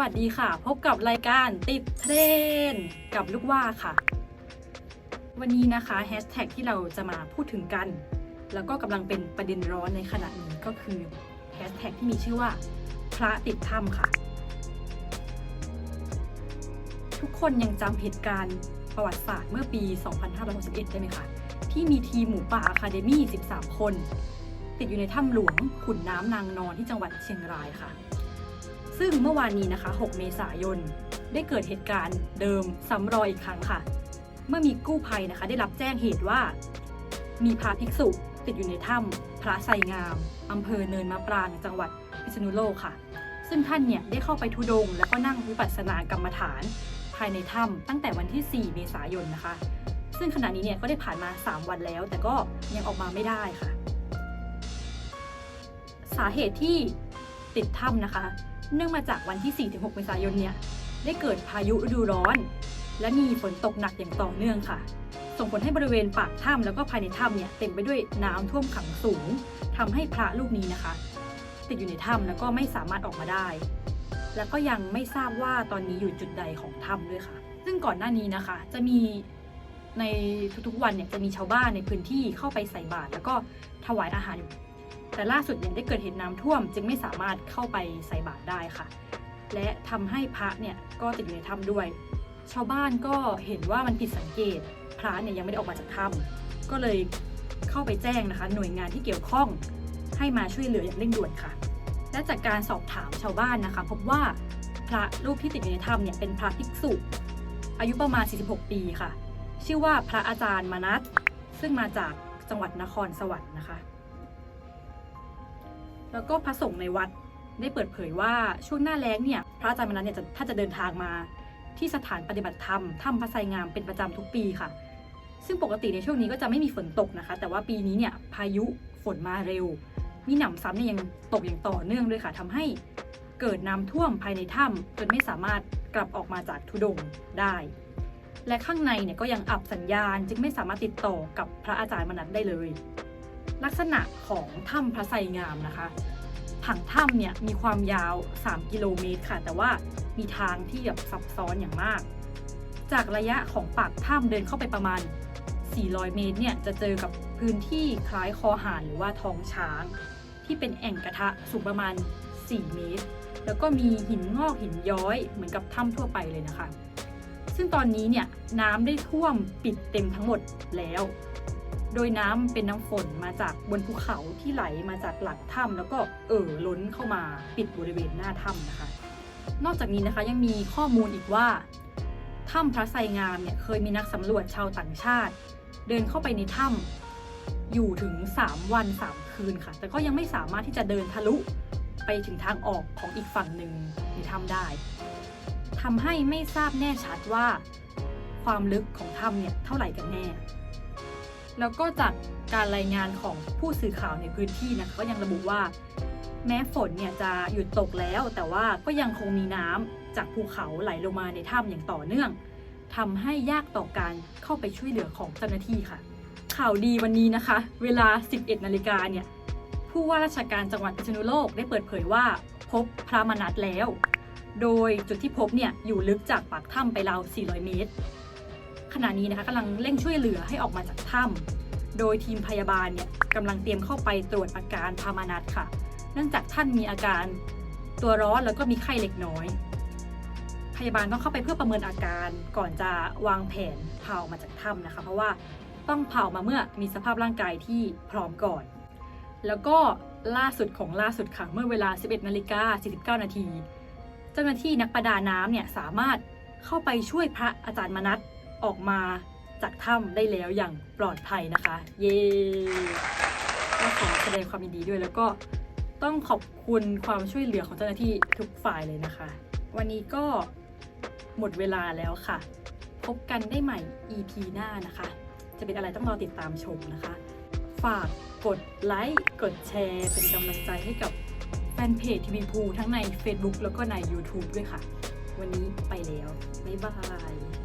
วัสดีค่ะ พบกับรายการติดเทรนด์กับลูกว่าค่ะ วันนี้นะคะแฮชแท็กที่เราจะมาพูดถึงกัน แล้วก็กำลังเป็นประเด็นร้อนในขณะนี้ก็คือแฮชแท็กที่มีชื่อว่า พระติดถ้ำค่ะ ทุกคนยังจำเหตุการณ์ประวัติศาสตร์เมื่อปี 2561 ได้ไหมคะ ที่มีทีมหมูป่าอะคาเดมี่ 13 คน ติดอยู่ในถ้ำหลวงขุนน้ำนางนอนที่จังหวัดเชียงรายค่ะ ซึ่งเมื่อวานนี้นะคะ 6 เมษายน ได้เกิดเหตุการณ์เดิมซ้ำรอยอีกครั้งค่ะ เมื่อมีกู้ภัยนะคะ ได้รับแจ้งเหตุว่า มีพระภิกษุติดอยู่ในถ้ำพระไสงามอำเภอเนินมะปรางจังหวัดพิษณุโลกค่ะ ซึ่งท่านเนี่ยได้เข้าไปทุดง แล้วก็นั่งวิปัสสนากรรมฐาน ภายในถ้ำตั้งแต่วันที่ 4 เมษายนนะคะ ซึ่งขณะนี้เนี่ยก็ได้ผ่านมา 3 วันแล้ว แต่ก็ยังออกมาไม่ได้ค่ะ สาเหตุที่ติดถ้ำนะคะ เนื่องมาจากวันที่ 4-6 เมษายนเนี่ยได้เกิดพายุฤดูร้อน และมีฝนตกหนักอย่างต่อเนื่องค่ะ ส่งผลให้บริเวณปากถ้ำแล้วก็ภายในถ้ำเนี่ยเต็มไปด้วยน้ำท่วมขังสูงทำให้พระรูปนี้นะคะ ติดอยู่ในถ้ำแล้วก็ไม่สามารถออกมาได้ แล้วก็ยังไม่ทราบว่าตอนนี้อยู่จุดใดของถ้ำด้วยค่ะ ซึ่งก่อนหน้านี้นะคะ จะมีในทุกๆวันเนี่ยจะมีชาวบ้านในพื้นที่เข้าไปใส่บาตรแล้วก็ถวายอาหาร แต่ล่าสุดเนี่ยได้เกิดเหตุน้ำท่วม จึงไม่สามารถเข้าไปใส่บาตรได้ค่ะ และทำให้พระเนี่ยก็ติดอยู่ในถ้ำด้วย ชาวบ้านก็เห็นว่ามันผิดสังเกต พระเนี่ยยังไม่ได้ออกมาจากถ้ำก็เลยเข้าไปแจ้งนะคะ หน่วยงานที่เกี่ยวข้องให้มาช่วยเหลืออย่างเร่งด่วนค่ะ และจากการสอบถามชาวบ้านนะคะ พบว่าพระรูปที่ติดอยู่ในถ้ำเนี่ยเป็นพระภิกษุอายุประมาณ 46 ปีค่ะ ชื่อว่าพระอาจารย์มานัสซึ่งมาจากจังหวัดนครสวรรค์นะคะ แล้วก็พระสงฆ์ในวัดได้เปิดเผยว่าช่วงหน้าแล้งเนี่ยพระอาจารย์มนัสเนี่ยจะถ้าจะเดินทางมา ที่สถานปฏิบัติธรรมถ้ำพระไสงามเป็นประจำทุกปีค่ะ ซึ่งปกติในช่วงนี้ก็จะไม่มีฝนตกนะคะ แต่ว่าปีนี้เนี่ยพายุฝนมาเร็ว มีหนำซ้ำเนี่ยยังตกอย่างต่อเนื่องด้วยค่ะทำให้เกิดน้ำท่วมภายในถ้ำจนไม่สามารถกลับออกมาจากทุดงได้ และข้างในเนี่ยก็ยังอับสัญญาณจึงไม่สามารถติดต่อกับพระอาจารย์มนัสได้เลย ลักษณะของถ้ำพระไสงามนะคะ ผังถ้ำเนี่ยมีความยาว 3 กิโลเมตรค่ะ แต่ว่ามีทางที่แบบซับซ้อนอย่างมาก จากระยะของปากถ้ำเดินเข้าไปประมาณ 400 เมตรเนี่ยจะเจอกับพื้นที่คล้ายคอหานหรือว่าท้องช้าง ที่เป็นแอ่งกระทะสูงประมาณ 4 เมตร แล้วก็มีหินงอกหินย้อยเหมือนกับถ้ำทั่วไปเลยนะคะ ซึ่งตอนนี้เนี่ยน้ำได้ท่วมปิดเต็มทั้งหมดแล้ว โดยน้ำเป็นน้ำฝนมาจากบนภูเขาที่ไหลมาจากหลังถ้ำแล้วก็เอ่อล้นเข้ามาปิดบริเวณหน้าถ้ำนะคะ นอกจากนี้นะคะยังมีข้อมูลอีกว่าถ้ำพระไสงามเนี่ยเคยมีนักสำรวจชาวต่างชาติ เดินเข้าไปในถ้ำอยู่ถึง 3 วัน 3 คืนค่ะ แต่ก็ยังไม่สามารถที่จะเดินทะลุไปถึงทางออกของอีกฝั่งหนึ่งในถ้ำได้ทำให้ไม่ทราบแน่ชัดว่า ความลึกของถ้ำเนี่ยเท่าไหร่กันแน่ แล้วก็จากการรายงานของผู้สื่อข่าวในพื้นที่นะคะก็ยังระบุว่า แม้ฝนเนี่ยจะหยุดตกแล้ว แต่ว่าก็ยังคงมีน้ำจากภูเขาไหลลงมาในถ้ำอย่างต่อเนื่องทำให้ยากต่อการเข้าไปช่วยเหลือของเจ้าหน้าที่ค่ะ ข่าวดีวันนี้นะคะ เวลา 11 นาฬิกาเนี่ยผู้ว่าราชการจังหวัดพิษณุโลกได้เปิดเผยว่า พบพระมนัสแล้ว โดยจุดที่พบเนี่ยอยู่ลึกจากปากถ้ำไปราว 400 เมตร ขณะนี้นะคะกำลังเร่งช่วยเหลือให้ออกมาจากถ้ำโดยทีมพยาบาลเนี่ยกำลังเตรียมเข้าไปตรวจอาการพามานัสค่ะ เนื่องจากท่านมีอาการตัวร้อนแล้วก็มีไข้เล็กน้อย พยาบาลต้องเข้าไปเพื่อประเมินอาการก่อนจะวางแผนพาออกมาจากถ้ำนะคะ เพราะว่าต้องพามาเมื่อมีสภาพร่างกายที่พร้อมก่อน แล้วก็ล่าสุดของล่าสุดค่ะ เมื่อเวลา 11นาฬิกา49 นาที เจ้าหน้าที่นักประดาน้ำเนี่ยสามารถเข้าไปช่วยพระอาจารย์มนัส ออกมาจากถ้ำได้แล้วอย่างปลอดภัยนะคะ เย้ก็ขอแสดงความยินดีด้วย แล้วก็ต้องขอบคุณความช่วยเหลือของเจ้าหน้าที่ทุกฝ่ายเลยนะคะ วันนี้ก็หมดเวลาแล้วค่ะ พบกันได้ใหม่ EP หน้านะคะ จะเป็นอะไรต้องรอติดตามชมนะคะ ฝากกดไลค์กดแชร์ เป็นกำลังใจให้กับแฟนเพจทีวีพูทั้งใน Facebook แล้วก็ใน YouTube ด้วยค่ะ วันนี้ไปแล้ว บ๊ายบาย